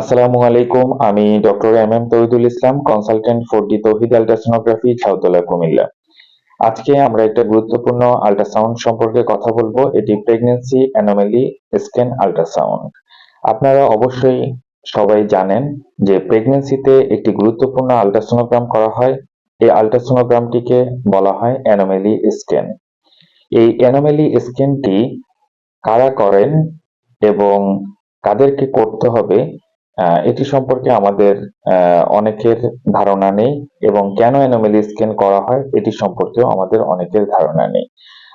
আসসালামু আলাইকুম, আমি doctor M M Tohidul Islam consultant for the Touhid ultrasonography Chhautala, Comilla. আজকে আমরা একটা গুরুত্বপূর্ণ আল্ট্রাসাউন্ড সম্পর্কে কথা বলব, এটি প্রেগন্যান্সি অ্যানোমালি স্ক্যান আল্ট্রাসাউন্ড আপনারা অবশ্যই সবাই জানেন যে প্রেগন্যান্সিতে একটি গুরুত্বপূর্ণ আল্ট্রাসোনোগ্রাম করা হয়, এই আল্ট্রাসোনোগ্রামটিকে বলা হয় অ্যানোমালি স্ক্যান এই অ্যানোমালি স্ক্যানটি কারা করেন এবং কাদেরকে করতে হবে এটি সম্পর্কে আমাদের অনেকের ধারণা নেই এবং কেন অ্যানোমালি স্ক্যান করা হয় এটি সম্পর্কেও আমাদের অনেকের ধারণা নেই।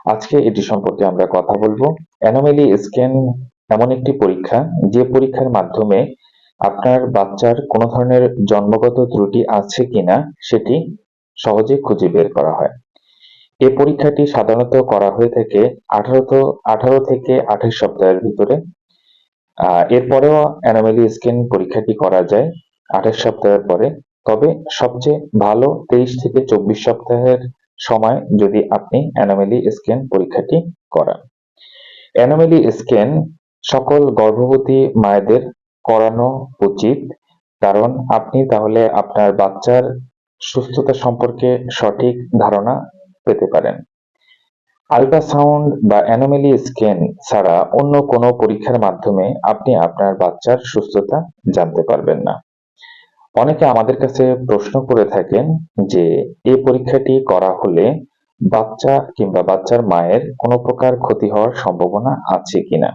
আজকে এটি সম্পর্কে আমরা কথা বলব। অ্যানোমালি স্ক্যান এমন একটি পরীক্ষা যে পরীক্ষার মাধ্যমে আপনার বাচ্চার কোনো ধরনের জন্মগত ত্রুটি আছে কিনা সেটি সহজে খুঁজে বের করা হয়। এই পরীক্ষাটি সাধারণত করা হয়ে থাকে আঠারো আঠারো থেকে আঠাশ সপ্তাহের ভিতরে। এরপরেও অ্যানোমালি স্ক্যান পরীক্ষাটি করা যায় আঠাশ সপ্তাহের পরে। তবে সবচেয়ে ভালো তেইশ থেকে চব্বিশ সপ্তাহের সময় যদি আপনি অ্যানোমালি স্ক্যান পরীক্ষাটি করান। অ্যানোমালি স্ক্যান সকল গর্ভবতী মায়েদের করানো উচিত। কারণ আপনি তাহলে আপনার বাচ্চার সুস্থতা সম্পর্কে সঠিক ধারণা পেতে পারেন। আল্ট্রাসাউন্ড বা অ্যানোমালি স্ক্যান ছাড়া অন্য কোনো পরীক্ষার মাধ্যমে আপনি আপনার বাচ্চার সুস্থতা জানতে পারবেন না। অনেকে আমাদের কাছে প্রশ্ন করে থাকেন যে এই পরীক্ষাটি করা হলে বাচ্চা কিংবা বাচ্চার মায়ের কোনো প্রকার ক্ষতি হওয়ার সম্ভাবনা আছে কিনা?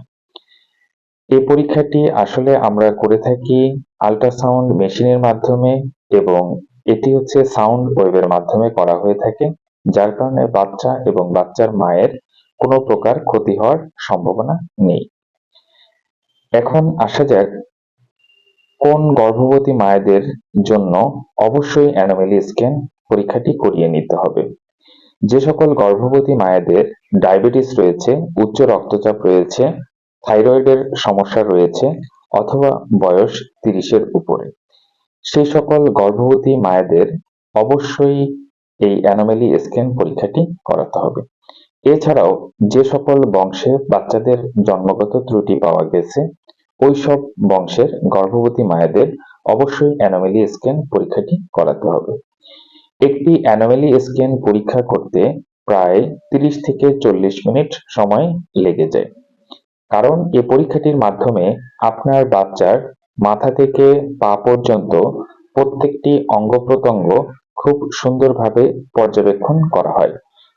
এই পরীক্ষাটি আসলে আমরা করে থাকি আল্ট্রাসাউন্ড মেশিনের মাধ্যমে এবং এটি হচ্ছে সাউন্ড ওয়েভের মাধ্যমে করা হয়ে থাকে। যার কারণে বাচ্চা এবং বাচ্চার মায়ের কোনো প্রকার ক্ষতি হওয়ার সম্ভাবনা নেই। এখন আসা যাক কোন গর্ভবতী মায়েদের জন্য অবশ্যই অ্যানোমেলি স্ক্যান পরীক্ষাটি করিয়ে নিতে হবে। যে সকল গর্ভবতী মায়েদের ডায়াবেটিস রয়েছে, উচ্চ রক্তচাপ রয়েছে, থাইরয়েডের সমস্যা রয়েছে অথবা বয়স তিরিশের উপরে। সেই সকল গর্ভবতী মায়েদের অবশ্যই এই অ্যানোমেলি স্ক্যান পরীক্ষাটি করাতে হবে। এছাড়াও যে সকল বংশে বাচ্চাদের জন্মগত ত্রুটি পাওয়া গেছে, ওই সব বংশের গর্ভবতী মায়েদের অবশ্যই অ্যানোমেলি স্ক্যান পরীক্ষাটি করাতে হবে। একটি অ্যানোমেলি স্ক্যান পরীক্ষা করতে প্রায় তিরিশ থেকে চল্লিশ মিনিট সময় লেগে যায়। কারণ এ পরীক্ষাটির মাধ্যমে আপনার বাচ্চার মাথা থেকে পা পর্যন্ত প্রত্যেকটি অঙ্গ প্রত্যঙ্গ খুব সুন্দরভাবে পর্যবেক্ষণ করা হয়।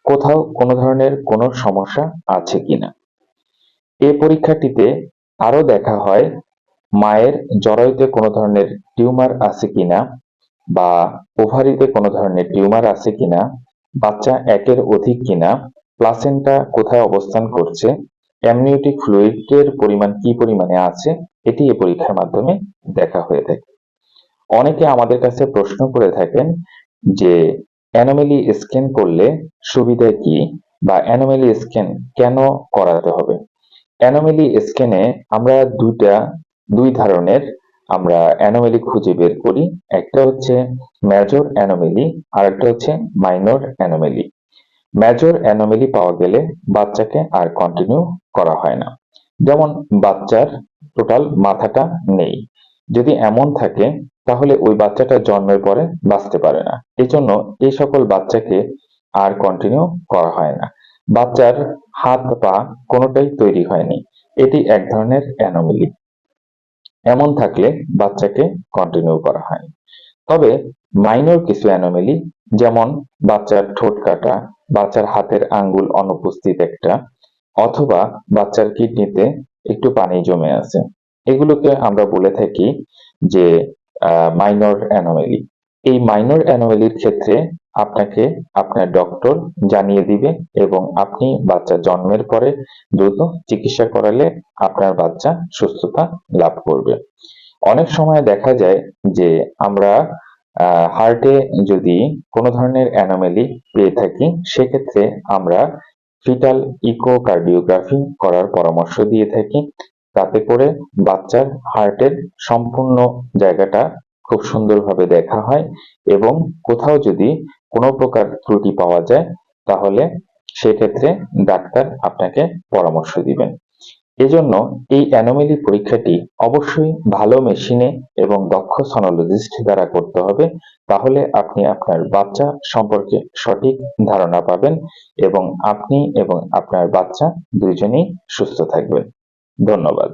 কোথাও কোনো ধরনের কোনো সমস্যা আছে কিনা? এ পরীক্ষাটিতে আরও দেখা হয়, মায়ের জরায়ুতে কোনো ধরনের টিউমার আছে কিনা বা ওভারিতে কোনো ধরনের টিউমার আছে কিনা, বাচ্চা একের অধিক কিনা, প্লাসেন্টা কোথায় অবস্থান করছে, অ্যামনিওটিক ফ্লুইডের পরিমাণ কি পরিমাণে আছে, এটি এ পরীক্ষার মাধ্যমে দেখা হয়ে থাকে। অনেকে আমাদের কাছে প্রশ্ন করে থাকেন যে অ্যানোমেলি স্ক্যান করলে সুবিধা কি বা অ্যানোমেলি স্ক্যান কেন করাতে হবে? অ্যানোমেলি স্ক্যানে আমরা দুইটা, দুই ধরনের আমরা অ্যানোমেলি খুঁজে বের করি। একটা হচ্ছে মেজর অ্যানোমেলি আর একটা হচ্ছে মাইনর অ্যানোমেলি। মেজর অ্যানোমেলি পাওয়া গেলে বাচ্চাকে আর কন্টিনিউ করা হয় না। যেমন বাচ্চার টোটাল মাথাটা নেই। যদি এমন থাকে তাহলে ওই বাচ্চাটা জন্মের পরে বাঁচতে পারে না। এই জন্য এই সকল বাচ্চাকে আর কন্টিনিউ করা হয় না। বাচ্চার হাত পা কোনোটাই তৈরি হয়নি। এটি এক ধরনের অ্যানোমেলি এমন থাকলে বাচ্চাকে কন্টিনিউ করা হয় তবে মাইনর কিছু অ্যানোমেলি যেমন বাচ্চার ঠোঁট কাটা, বাচ্চার হাতের আঙ্গুল অনুপস্থিত একটা, অথবা বাচ্চার কিডনিতে একটু পানি জমে আছে। এগুলোকে আমরা বলে থাকি যে মাইনর অ্যানোমেলি এই মাইনর অ্যানোমেলির ক্ষেত্রে আপনাকে আপনার ডক্টর জানিয়ে দিবে এবং আপনি বাচ্চা জন্মের পরে দ্রুত চিকিৎসা করালে আপনার বাচ্চা সুস্থতা লাভ করবে। অনেক সময় দেখা যায় যে আমরা হার্টে যদি কোনো ধরনের অ্যানোমেলি পেয়ে থাকি, সেক্ষেত্রে আমরা ফিটাল ইকোকার্ডিওগ্রাফি করার পরামর্শ দিয়ে থাকি। তাতে করে বাচ্চার হার্টের সম্পূর্ণ জায়গাটা খুব সুন্দরভাবে দেখা হয় এবং কোথাও যদি কোনো প্রকার ত্রুটি পাওয়া যায়, তাহলে সেক্ষেত্রে ডাক্তার আপনাকে পরামর্শ দিবেন। এজন্য এই অ্যানোমেলি পরীক্ষাটি অবশ্যই ভালো মেশিনে এবং দক্ষ সনোলজিস্ট দ্বারা করতে হবে, তাহলে আপনি আপনার বাচ্চা সম্পর্কে সঠিক ধারণা পাবেন এবং আপনি এবং আপনার বাচ্চা দুজনেই সুস্থ থাকবেন। ধন্যবাদ।